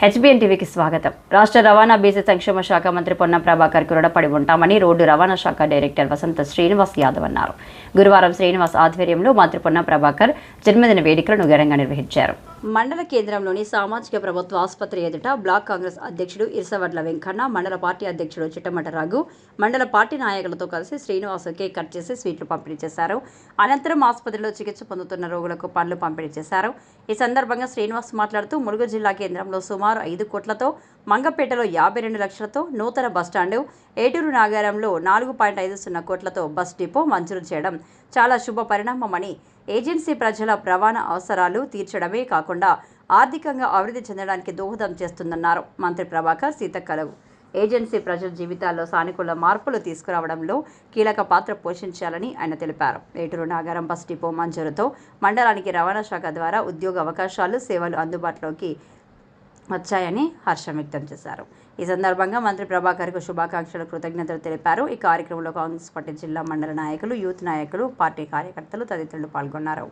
HBN టీవీకి స్వాగతం. రాష్ట్ర రవాణా బీసీ సంక్షేమ శాఖ మంత్రి పొన్నం ప్రభాకర్ రుణపడి ఉంటామని రోడ్డు రవాణా శాఖ డైరెక్టర్ వసంత శ్రీనివాస్ యాదవ్ అన్నారు. గురువారం శ్రీనివాస్ ఆధ్వర్యంలో మంత్రి పొన్నం ప్రభాకర్ జన్మదిన వేడుకలను ఘనంగా నిర్వహించారు. మండల కేంద్రంలోని సామాజిక ప్రభుత్వ ఆసుపత్రి ఎదుట బ్లాక్ కాంగ్రెస్ అధ్యక్షుడు ఇరసవడ్ల వెంకన్న మండల పార్టీ అధ్యక్షుడు చిట్టమట రాఘు మండల పార్టీ నాయకులతో కలిసి శ్రీనివాస్ కేక్ కట్ చేసి స్వీట్లు పంపిణీ చేశారు. అనంతరం ఆసుపత్రిలో చికిత్స పొందుతున్న రోగులకు పనులు పంపిణీ చేశారు. ఈ సందర్భంగా శ్రీనివాస్ మాట్లాడుతూ ములుగు జిల్లా కేంద్రంలో సుమారు ఐదు కోట్లతో మంగపేటలో యాభై రెండు లక్షలతో నూతన బస్టాండు ఏటూరు నాగారంలో నాలుగు పాయింట్ ఐదు సున్నా కోట్లతో బస్ డిపో మంజూరు చేయడం చాలా శుభ పరిణామమని ఏజెన్సీ ప్రజల రవాణా అవసరాలు తీర్చడమే కాకుండా ఆర్థికంగా అభివృద్ధి చెందడానికి దోహదం చేస్తుందన్నారు మంత్రి ప్రభాకర్ సీతక్కలవు ఏజెన్సీ ప్రజల జీవితాల్లో సానుకూల మార్పులు తీసుకురావడంలో కీలక పాత్ర పోషించాలని ఆయన తెలిపారు. ఏటూరు నాగారం బస్ డిపో మంజూరుతో మండలానికి రవాణా శాఖ ద్వారా ఉద్యోగ అవకాశాలు సేవలు అందుబాటులోకి వచ్చాయని హర్షం వ్యక్తం చేశారు. ఈ సందర్భంగా మంత్రి ప్రభాకర్కు శుభాకాంక్షలు కృతజ్ఞతలు తెలిపారు. ఈ కార్యక్రమంలో కాంగ్రెస్ పార్టీ జిల్లా మండల నాయకులు యూత్ నాయకులు పార్టీ కార్యకర్తలు తదితరులు పాల్గొన్నారు.